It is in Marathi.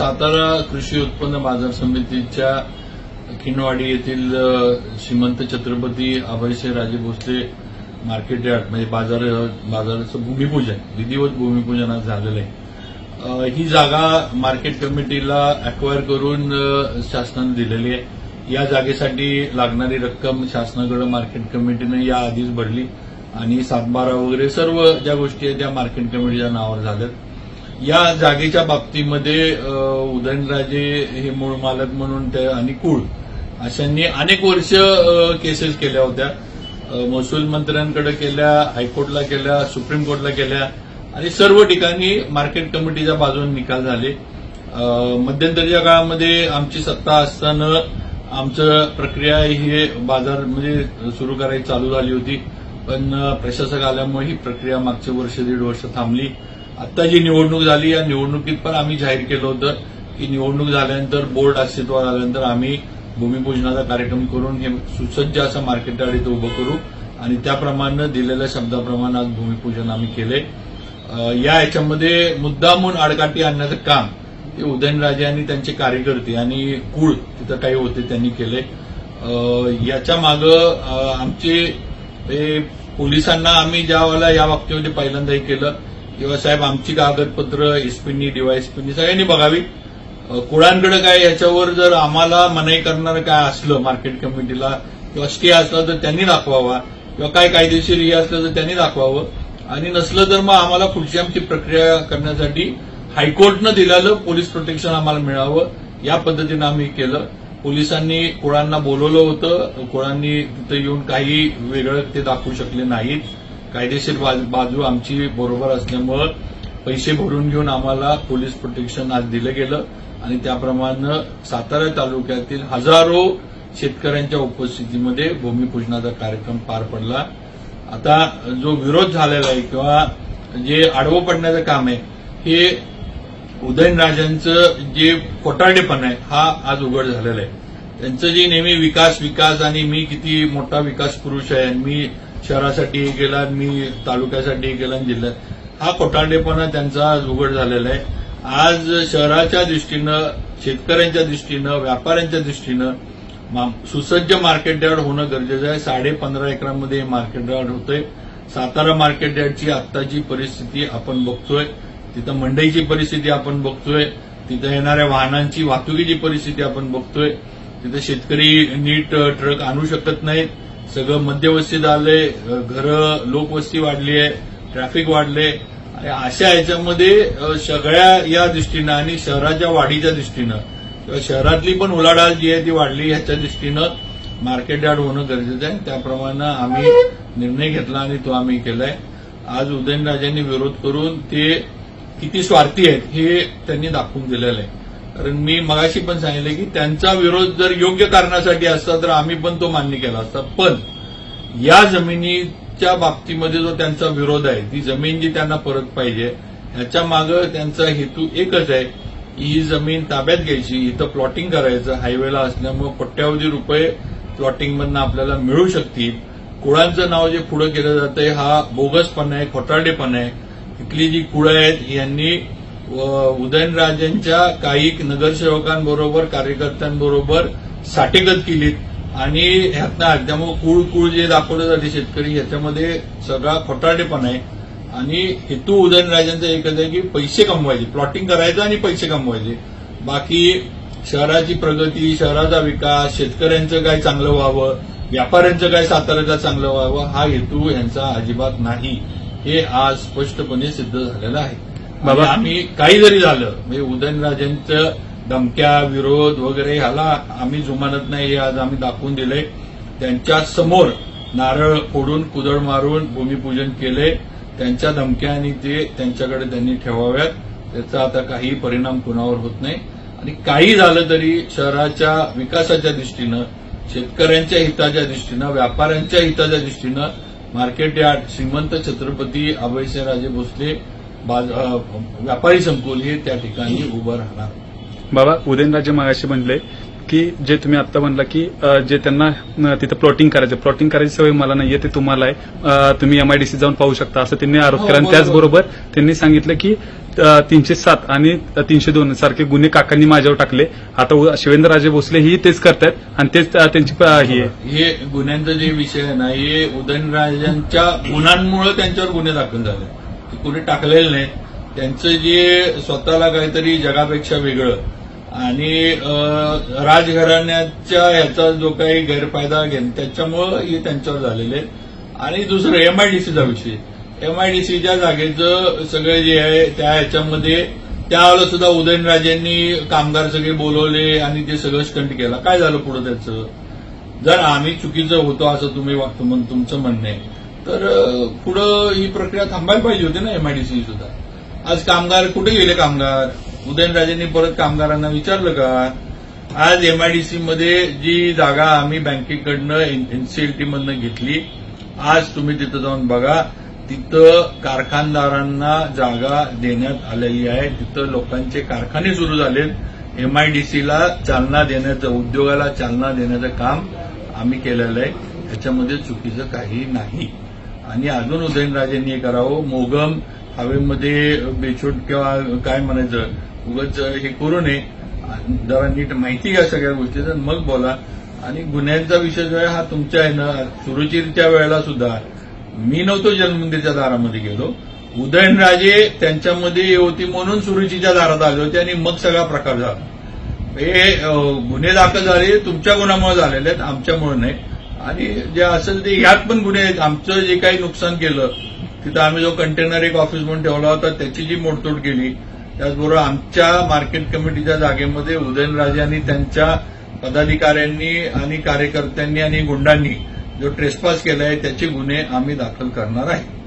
सातारा कृषी उत्पन्न बाजार समितीच्या खिंडवाडी येथील श्रीमंत छत्रपती अभयसिंह राजे भोसले मार्केट यार्ड म्हणजे बाजार बाजाराचं भूमिपूजन विधिवत भूमिपूजन आज झालेलं आहे. ही जागा मार्केट कमिटीला अक्वायर करून शासनानं शासनाने दिलेली आहे. या जागेसाठी लागणारी रक्कम शासनाकडे मार्केट कमिटीनं या आधीच भरली आणि सातबारा वगैरे सर्व ज्या गोष्टी आहेत त्या मार्केट कमिटीच्या नावावर झाल्यात. या जागेच्या बाबतीमध्ये उदयनराजे हे मूळ मालक म्हणून ते आणि कुळ अशांनी अनेक वर्ष केसेस केल्या होत्या. महसूल मंत्र्यांकडे केल्या हायकोर्टला केल्या सुप्रीम कोर्टला केल्या आणि सर्व ठिकाणी मार्केट कमिटीच्या बाजूने निकाल झाले. मध्यंतरीच्या काळामध्ये आमची सत्ता असताना आमचं प्रक्रिया ही बाजार म्हणजे सुरू करायची चालू झाली होती. पण प्रशासक आल्यामुळे ही प्रक्रिया मागचे वर्ष दीड वर्ष थांबली. आता जी निवडणूक झाली या निवडणुकीत पण आम्ही जाहीर केलं होतं की निवडणूक झाल्यानंतर बोर्ड अस्तित्वात आल्यानंतर आम्ही भूमिपूजनाचा कार्यक्रम करून हे सुसज्ज असं मार्केट यार्ड इथं उभं करू आणि त्याप्रमाणे दिलेल्या शब्दाप्रमाणे आज भूमिपूजन आम्ही केले. या याच्यामध्ये मुद्दामून आडकाठी आणण्याचं काम हे उदयनराजे आणि त्यांचे कार्यकर्ते आणि कुळ तिथं काही होते त्यांनी केले. याच्या मागं आमचे पोलिसांना आम्ही ज्या वेळेला या बाबतीमध्ये पहिल्यांदाही केलं साहेब आमची कागदपत्र एसपीनी डीवायएसपीनी सगळ्यांनी बघावी. कुळांकडे काय याच्यावर जर आम्हाला मनाई करणारं काय असलं मार्केट कमिटीला किंवा स्टे असला तर त्यांनी दाखवावा किंवा काय कायदेशीर हे असलं तर त्यांनी दाखवावं. आणि नसलं तर मग आम्हाला पुढची आमची प्रक्रिया करण्यासाठी हायकोर्टनं दिलेलं पोलीस प्रोटेक्शन आम्हाला मिळावं. या पद्धतीनं आम्ही केलं. पोलिसांनी कुळांना बोलवलं होतं. कुळांनी तिथं येऊन काही वेगळं ते दाखवू शकले नाहीत. कायदेशीर बाजू बाजू आमची बरोबर असल्यामुळं पैसे भरून घेऊन आम्हाला पोलीस प्रोटेक्शन आज दिलं गेलं आणि त्याप्रमाणे सातारा तालुक्यातील हजारो शेतकऱ्यांच्या उपस्थितीमध्ये भूमिपूजनाचा कार्यक्रम पार पडला. आता जो विरोध झालेला आहे किंवा जे आडवं पडण्याचं काम आहे हे उदयनराजांचं जे खोटारडेपण आहे हा आज उघड झालेला आहे. त्यांचं जे नेहमी विकास विकास आणि मी किती मोठा विकास पुरुष आहे आणि मी शहरासाठी केला आणि मी तालुक्यासाठी केला आणि जिल्ह्यात. हा खोटारडेपणा त्यांचा आज उघड झालेला आहे. आज शहराच्या दृष्टीनं शेतकऱ्यांच्या दृष्टीनं व्यापाऱ्यांच्या दृष्टीनं सुसज्ज मार्केट यार्ड होणं गरजेचं आहे. साडे पंधरा एकरांमध्ये हे मार्केट यार्ड होतंय. सातारा मार्केट यार्डची आत्ताची परिस्थिती आपण बघतोय. तिथं मंडईची परिस्थिती आपण बघतोय. तिथं येणाऱ्या वाहनांची वाहतुकीची परिस्थिती आपण बघतोय. तिथं शेतकरी नीट ट्रक आणू शकत नाहीत. सगळं मध्यवस्तीत आलंय घरं लोकवस्ती वाढली आहे ट्रॅफिक वाढले आणि अशा ह्याच्यामध्ये सगळ्या या दृष्टीनं आणि शहराच्या वाढीच्या दृष्टीनं किंवा शहरातली पण उलाढाल जी आहे ती वाढली ह्याच्या दृष्टीनं मार्केट यार्ड होणं गरजेचं आहे. त्याप्रमाणे आम्ही निर्णय घेतला आणि तो आम्ही केलाय. आज उदयनराजांनी विरोध करून ते किती स्वार्थी आहेत हे त्यांनी दाखवून दिलेलं आहे. कारण मी मगाशी पण सांगितलं की त्यांचा विरोध जर योग्य कारणासाठी असता तर आम्ही पण तो मान्य केला असता. पण या जमिनीच्या बाबतीमध्ये जो त्यांचा विरोध आहे ती जमीन जी त्यांना परत पाहिजे ह्याच्या मागं त्यांचा हेतू एकच आहे की ही जमीन ताब्यात घ्यायची इथं प्लॉटिंग करायचं हायवेला असल्यामुळे कोट्यावधी रुपये प्लॉटिंगमधनं आपल्याला मिळू शकतील. कुळांचं नाव जे पुढे केलं जातंय हा बोगसपणा आहे खोटारडेपणा आहे. इथली जी कुळं आहेत यांनी व उदयनराजेंच्या काही नगरसेवकांबरोबर कार्यकर्त्यांबरोबर साठेगत केलीत. आणि ह्यातनं त्यामुळे कुळ कुळ जे दाखवलं जाते शेतकरी ह्याच्यामध्ये सगळा खोटारडेपणा आहे. आणि हेतू उदयनराजेंचा एकच आहे की पैसे कमवायचे. प्लॉटिंग करायचं आणि पैसे कमवायचे. बाकी शहराची प्रगती शहराचा विकास शेतकऱ्यांचं काय चांगलं व्हावं व्यापाऱ्यांचं काय साताऱ्याचं चांगलं व्हावं हा हेतू यांचा अजिबात नाही. हे आज स्पष्टपणे सिद्ध झालेलं आहे. बाबा- म्हणजे आम्ही काही जरी झालं म्हणजे उदयनराजेंचं धमक्या विरोध वगैरे ह्याला आम्ही जुमानत नाही हे आज आम्ही दाखवून दिले त्यांच्यासमोर नारळ फोडून कुदळ मारून भूमिपूजन केले त्यांच्या धमक्या आणि ते त्यांच्याकडे त्यांनी ठेवाव्यात. त्याचा आता काही परिणाम कुणावर होत नाही. आणि काही झालं तरी शहराच्या विकासाच्या दृष्टीनं शेतकऱ्यांच्या हिताच्या दृष्टीनं व्यापाऱ्यांच्या हिताच्या दृष्टीनं मार्केट यार्ड श्रीमंत छत्रपती अभयसिंहराजे भोसले व्यापारी संकुल हे त्या ठिकाणी उभं राहणार. बाबा उदयनराजे मागाशी म्हणले की जे तुम्ही आता म्हणला की जे त्यांना तिथं प्लॉटिंग करायचं प्लॉटिंग करायची सवय मला नाहीये ते तुम्हाला आहे. तुम्ही एमआयडीसी जाऊन पाहू शकता असं त्यांनी आरोप हो, केला. आणि बरोबर. त्याचबरोबर त्यांनी सांगितलं की तीनशे सात आणि तीनशे दोन सारखे गुन्हे काकांनी माझ्यावर टाकले. आता शिवेंद्रराजे भोसले ही तेच करतायत आणि तेच त्यांची ही हे गुन्ह्यांचा जे विषय आहे ना हे उदयनराजांच्या गुन्ह्यांमुळे त्यांच्यावर गुन्हे दाखल झाले. ते कुणी टाकलेलं नाही. त्यांचं जे स्वतःला काहीतरी जगापेक्षा वेगळं. आणि राजघराण्याच्या याचा जो काही गैरफायदा घेण त्याच्यामुळं हे त्यांच्यावर झालेले आहे. आणि दुसरं एमआयडीसीचा विषय. एमआयडीसीच्या जागेचं सगळं जे आहे त्या ह्याच्यामध्ये त्यावेळेला सुद्धा उदयनराजेंनी कामगार सगळे बोलवले आणि ते सगळं स्टंट केला. काय झालं पुढं त्याचं? जर आम्ही चुकीचं होतो असं तुम्ही वागतो म्हणून तुमचं म्हणणं आहे. तर पुढं ही प्रक्रिया थांबायला पाहिजे होती ना एमआयडीसी सुद्धा. आज कामगार कुठे गेले कामगार? उदयनराजेंनी परत कामगारांना विचारलं का? आज एमआयडीसी मध्ये जी जागा आम्ही बँकेकडनं एनसीएलटी मधनं घेतली आज तुम्ही तिथं जाऊन बघा तिथं कारखानदारांना जागा देण्यात आलेली आहे. तिथं लोकांचे कारखाने सुरू झालेत. एमआयडीसीला चालना देण्याचं उद्योगाला चालना देण्याचं काम आम्ही केलेलं आहे. त्याच्यामध्ये चुकीचं काही नाही. आणि अजून उदयनराजेंनी हे करावं. मोगम हवेमध्ये बेछूट किंवा काय म्हणायचं उगाच हे करू नये. जरा नीट माहिती घ्या सगळ्या गोष्टीचं मग बोला. आणि गुन्ह्यांचा विषय जो आहे हा तुमच्या आहे ना सुरुचिरच्या वेळेला सुद्धा. मी नव्हतो जन्मदिनच्या दारामध्ये गेलो. उदयनराजे त्यांच्यामध्ये होती म्हणून सुरुचीच्या दारात आले होते आणि मग सगळा प्रकार झाला. हे गुन्हे दाखल झाले तुमच्या गुन्ह्यामुळे झालेले आहेत आमच्यामुळे नाही. आणि जे असेल ते ह्यात पण गुन्हे आहेत. आमचं जे काही नुकसान केलं तिथं आम्ही जो कंटेनर एक ऑफिस म्हणून ठेवला होता त्याची जी मोडतोड केली त्याचबरोबर आमच्या मार्केट कमिटीच्या जागेमध्ये उदयनराजे आणि त्यांच्या पदाधिकाऱ्यांनी आणि कार्यकर्त्यांनी आणि गुंडांनी जो ट्रेसपास केलाय त्याचे गुन्हे आम्ही दाखल करणार आहे.